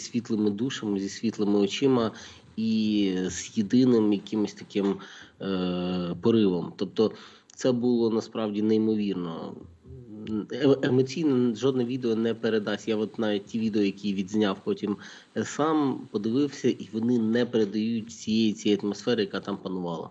світлими душами, зі світлими очима і з єдиним якимось таким е, поривом. Тобто, це було насправді неймовірно. Е- Емоційно жодне відео не передасть. Я от навіть ті відео, які відзняв потім е, сам, подивився, і вони не передають цієї цієї атмосфери, яка там панувала.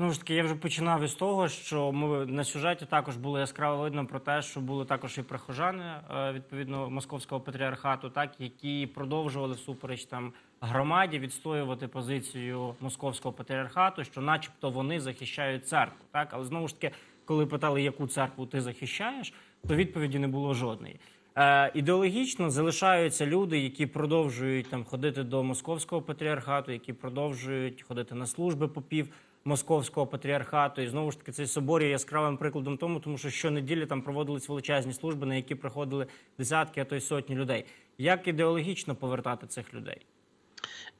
Ну ж таки, я вже починав із того, що ми на сюжеті також було яскраво видно про те, що були також і прихожани е, відповідно московського патріархату, так які продовжували всупереч там громаді відстоювати позицію московського патріархату, що, начебто, вони захищають церкву. Так, але знову ж таки, коли питали, яку церкву ти захищаєш, то відповіді не було жодної. Е, ідеологічно залишаються люди, які продовжують там ходити до московського патріархату, які продовжують ходити на служби попів московського патріархату. І знову ж таки цей собор є яскравим прикладом тому, тому що щонеділі там проводились величезні служби, на які приходили десятки, а то й сотні людей. Як ідеологічно повертати цих людей?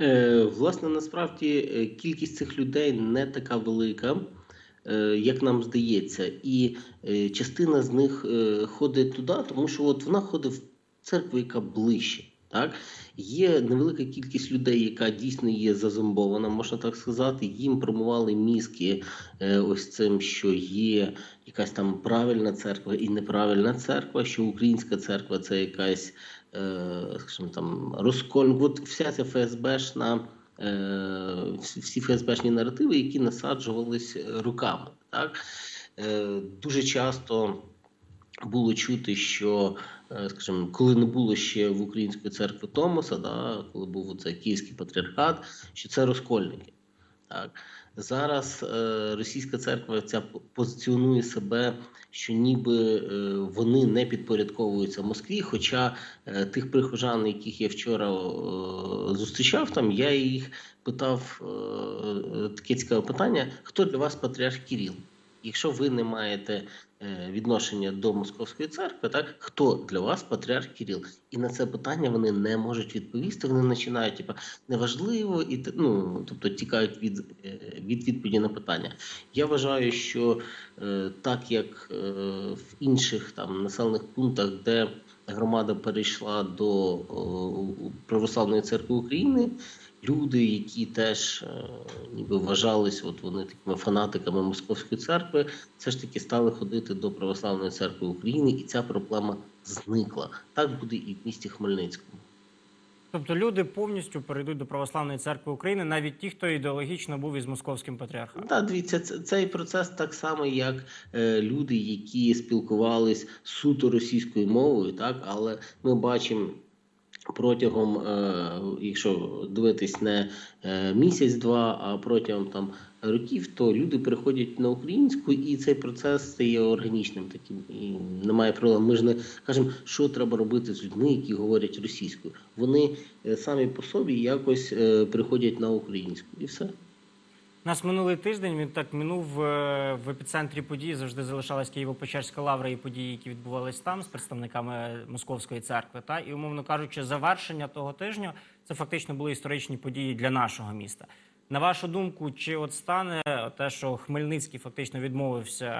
Е, власне, насправді е, кількість цих людей не така велика, е, як нам здається, і е, частина з них ходить туди, тому що от вона ходить в церкву, яка ближче. Так, є невелика кількість людей, яка дійсно є зазомбована, можна так сказати. Їм промували мізки е, ось цим, що є якась там правильна церква і неправильна церква, що українська церква це якась, е, скажімо там, розколь. От вся ця ФСБшна, е, всі ФСБшні наративи, які насаджувались руками. Так? Дуже часто було чути, що, е, скажімо, коли не було ще в української церкви Томоса, да, коли був це Київський патріархат, що це розкольники. Так. Зараз е, російська церква ця позиціонує себе, що ніби е, вони не підпорядковуються Москві. Хоча е, тих прихожан, яких я вчора е, зустрічав, там я їх питав е, таке цікаве питання: хто для вас патріарх Кіріл? Якщо ви не маєте е, відношення до московської церкви, так хто для вас патріарх Кирил? І на це питання вони не можуть відповісти. Вони починають, типа, неважливо, і ну, тобто тікають від, е, від відповіді на питання. Я вважаю, що е, так як в інших там населених пунктах, де громада перейшла до православної церкви України. Люди, які теж е, ніби вважались, от вони такими фанатиками московської церкви, все ж таки стали ходити до православної церкви України, і ця проблема зникла. Так буде і в місті Хмельницькому. Тобто люди повністю перейдуть до православної церкви України, навіть ті, хто ідеологічно був із московським патріархатом. Так, дивіться, це- цей процес так само, як е, люди, які спілкувались суто російською мовою, так, але ми бачимо. Протягом, е, якщо дивитись не е, місяць-два, а протягом там років, то люди переходять на українську, і цей процес стає органічним таким. І немає проблем. Ми ж не кажемо, що треба робити з людьми, які говорять російською. Вони е, самі по собі якось переходять на українську, і все. Нас минулий тиждень він так минув е, в епіцентрі подій. Завжди залишалась Києво-Печерська лавра і події, які відбувались там з представниками московської церкви. Та і умовно кажучи, завершення того тижня це фактично були історичні події для нашого міста. На вашу думку, чи от стане те, що Хмельницький фактично відмовився,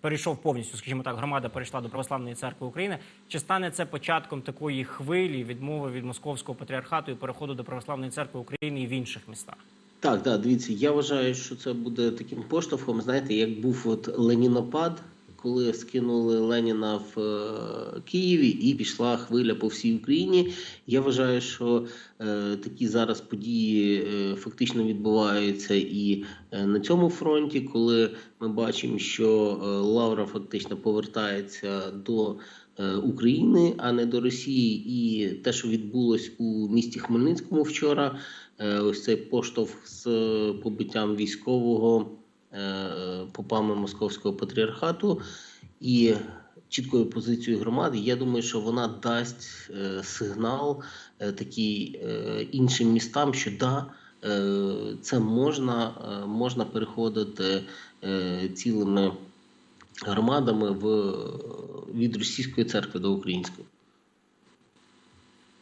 перейшов повністю, скажімо так, громада перейшла до православної церкви України? Чи стане це початком такої хвилі відмови від московського патріархату і переходу до православної церкви України і в інших містах? Так, так, дивіться, я вважаю, що це буде таким поштовхом. Знаєте, як був от Ленінопад, коли скинули Леніна в е, Києві і пішла хвиля по всій Україні. Я вважаю, що е, такі зараз події е, фактично відбуваються і е, на цьому фронті, коли ми бачимо, що е, Лавра фактично повертається до України, а не до Росії, і те, що відбулось у місті Хмельницькому вчора. Е, ось цей поштовх з е, побиттям військового е, попами московського патріархату і чіткою позицією громади. Я думаю, що вона дасть е, сигнал е, такий е, іншим містам, що да, е, це можна, е, можна переходити е, цілими громадами в, від російської церкви до української.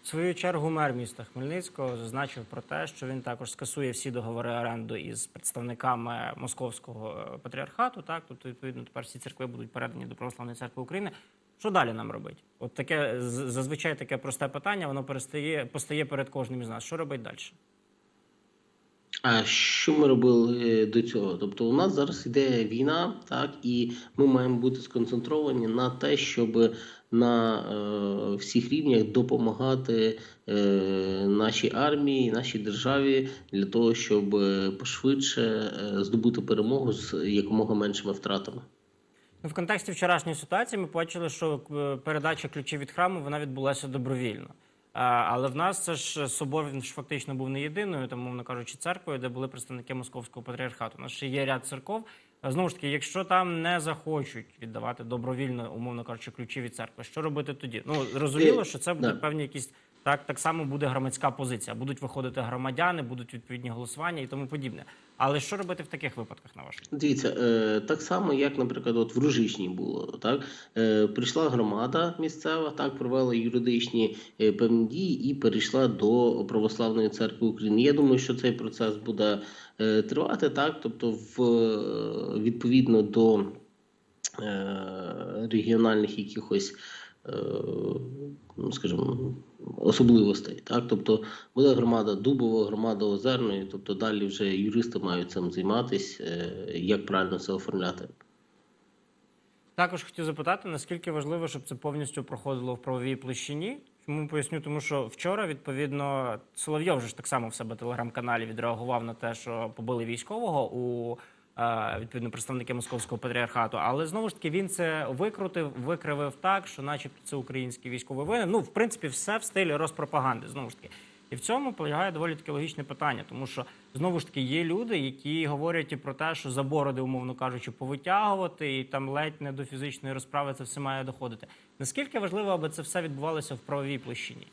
В свою чергу мер міста Хмельницького зазначив про те, що він також скасує всі договори оренду із представниками московського е, патріархату. Так, тобто, відповідно, тепер всі церкви будуть передані до православної церкви України. Що далі нам робити? От таке зазвичай таке просте питання, воно перестає постає перед кожним із нас. Що робити далі? А що ми робили е, до цього? Тобто, у нас зараз йде війна, так і ми маємо бути сконцентровані на те, щоб на е, всіх рівнях допомагати е, нашій армії, нашій державі для того, щоб е, пошвидше е, здобути перемогу з якомога меншими втратами. Ну, в контексті вчорашньої ситуації ми побачили, що передача ключів від храму вона відбулася добровільно. Але в нас це ж собор він ж фактично був не єдиною, там, мовно кажучи, церквою, де були представники московського патріархату. У нас ще є ряд церков. Знову ж таки, якщо там не захочуть віддавати добровільно, умовно кажучи, ключі від церкви, що робити тоді? Ну зрозуміло, Е, що це буде певні якісь так, так само буде громадська позиція. Будуть виходити громадяни, будуть відповідні голосування і тому подібне. Але що робити в таких випадках, на вашу? Дивіться, е, так само, як, наприклад, от в Ружичній було, так е, прийшла громада місцева, так провела юридичні е, певні дії і перейшла до православної церкви України. Я думаю, що цей процес буде е, тривати, так, тобто, в е, відповідно до е, регіональних якихось. Е, Ну, скажімо, особливостей, так тобто буде громада Дубова, громада Озерної, тобто далі вже юристи мають цим займатися, як правильно це оформляти. Також хотів запитати, наскільки важливо, щоб це повністю проходило в правовій площині. Чому поясню? Тому що вчора, відповідно, Соловйов же ж так само в себе телеграм-каналі відреагував на те, що побили військового у е, відповідно представники московського патріархату. Але знову ж таки він це викрутив, викривив так, що, начебто, це український військовий воїн. Ну, в принципі, все в стилі розпропаганди. Знову ж таки. І в цьому полягає доволі таке логічне питання, тому що знову ж таки є люди, які говорять і про те, що за бороди, умовно кажучи, повитягувати, і там ледь не до фізичної розправи це все має доходити. Наскільки важливо, аби це все відбувалося в правовій площині?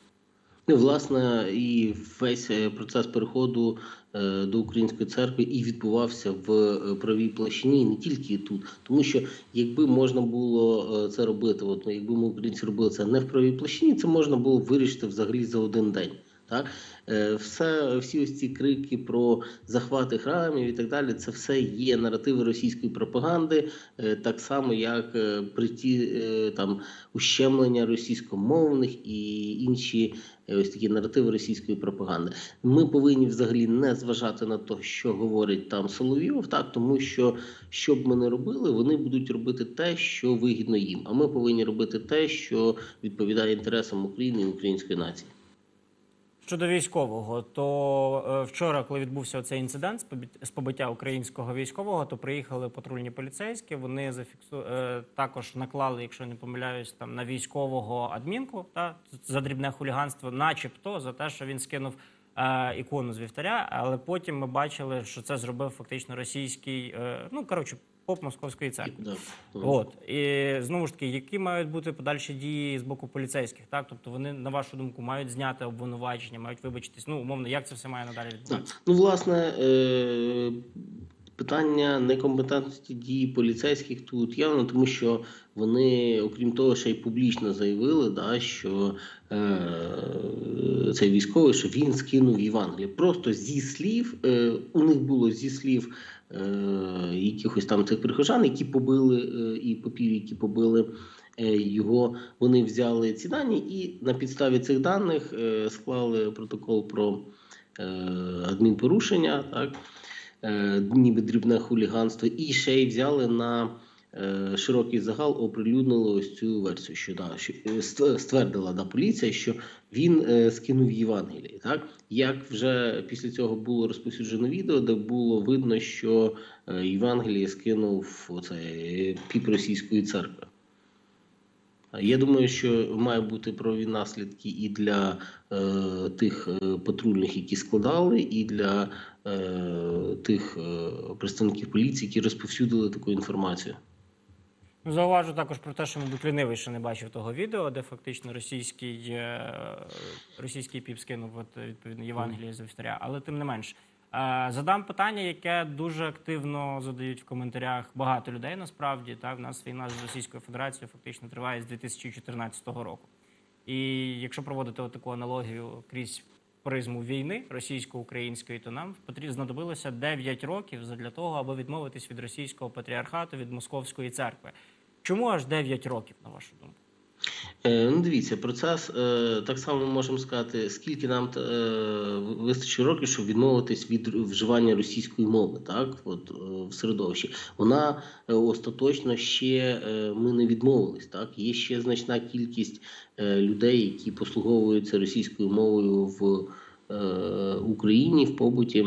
Ну, власне, і весь е, процес переходу е, до української церкви і відбувався в е, правій площині, не тільки тут. Тому що якби можна було це робити, от ну, якби ми українці робили це не в правій площині, це можна було вирішити взагалі за один день. Так, Е, все, всі ось ці крики про захвати храмів і так далі, це все є наративи російської пропаганди, е, так само як е, приті е, там ущемлення російськомовних і інші ось такі наративи російської пропаганди. Ми повинні взагалі не зважати на те, що говорить там Соловйов, так тому що що б ми не робили, вони будуть робити те, що вигідно їм. А ми повинні робити те, що відповідає інтересам України і української нації. Щодо військового, то е, вчора, коли відбувся цей інцидент з побит- побиття українського військового, то приїхали патрульні поліцейські. Вони зафіксу е, також наклали, якщо не помиляюсь, там на військового адмінку та за дрібне хуліганство, начебто за те, що він скинув е, ікону з вівтаря. Але потім ми бачили, що це зробив фактично російський, е, ну коротше, поп московської церкви. Да. От і знову ж таки, які мають бути подальші дії з боку поліцейських, так тобто вони на вашу думку мають зняти обвинувачення, мають вибачитись. Ну умовно, як це все має надалі відбуватися? Ну, власне, е, питання некомпетентності дій поліцейських тут явно, тому що вони, окрім того, ще й публічно заявили, да, що е, цей військовий, що він скинув Євангеліє. Просто зі слів, е, у них було зі слів якихось там цих прихожан, які побили е, і попів, які побили. е, Його вони взяли ці дані і на підставі цих даних е, склали протокол про е, адмінпорушення, так, е, ніби дрібне хуліганство, і ще й взяли на е, широкий загал, оприлюднили ось цю версію, що, да, е, ствердила да, поліція, що він е, скинув Євангеліє. Так? Як вже після цього було розповсюджено відео, де було видно, що е, Євангеліє скинув оцей піп російської церкви. Я думаю, що має бути правові наслідки і для е, тих е, патрульних, які складали, і для е, тих е, представників поліції, які розповсюдили таку інформацію. Зауважу також про те, що, мабуть, лінивий ще не бачив того відео, де фактично російський, е, російський піп скинув от, відповідно Євангеліє з вівтаря. Але тим не менш, е, задам питання, яке дуже активно задають в коментарях багато людей. Насправді так, в нас війна з Російською Федерацією фактично триває з 2014 року. І якщо проводити таку аналогію крізь призму війни російсько-української, то нам знадобилося 9 років для того, аби відмовитись від російського патріархату, від московської церкви. Чому аж 9 років, на вашу думку? Е, Ну, дивіться, процес е, так само можемо сказати, скільки нам е, вистачить років, щоб відмовитись від вживання російської мови, так, от в середовищі. Вона остаточно ще ми не відмовились. Так, є ще значна кількість людей, які послуговуються російською мовою в Україні в побуті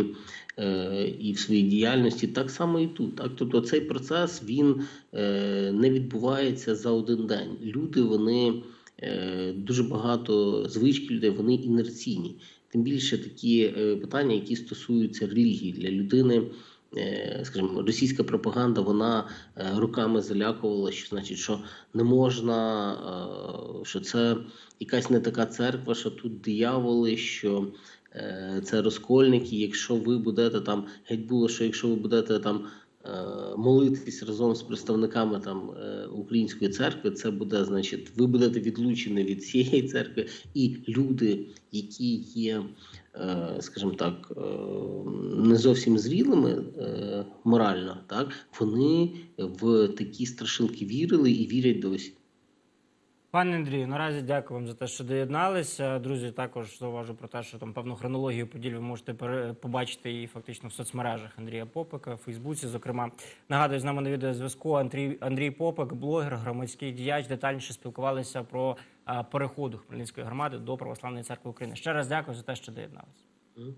і в своїй діяльності, так само і тут. Так, тобто цей процес він е, не відбувається за один день. Люди вони е, дуже багато звички людей, вони інерційні. Тим більше такі е, питання, які стосуються релігії для людини. е, Скажімо, російська пропаганда вона е, роками залякувала, що значить, що не можна, е, що це якась не така церква, що тут дияволи, що е, це розкольники. Якщо ви будете там, геть було, що якщо ви будете там е, молитись разом з представниками там е, української церкви, це буде, значить, ви будете відлучені від цієї церкви, і люди, які є, е, скажімо так, е, не зовсім зрілими е, морально, так вони в такі страшилки вірили і вірять досі. Пане Андрію, наразі дякую вам за те, що доєдналися. Друзі, також зауважу про те, що там певну хронологію подій ви можете побачити і фактично в соцмережах Андрія Попика, в Фейсбуці. Зокрема, нагадую, з нами на відеозв'язку Андрій, Андрій Попик, блогер, громадський діяч. Детальніше спілкувалися про переходу Хмельницької громади до Православної церкви України. Ще раз дякую за те, що доєдналися.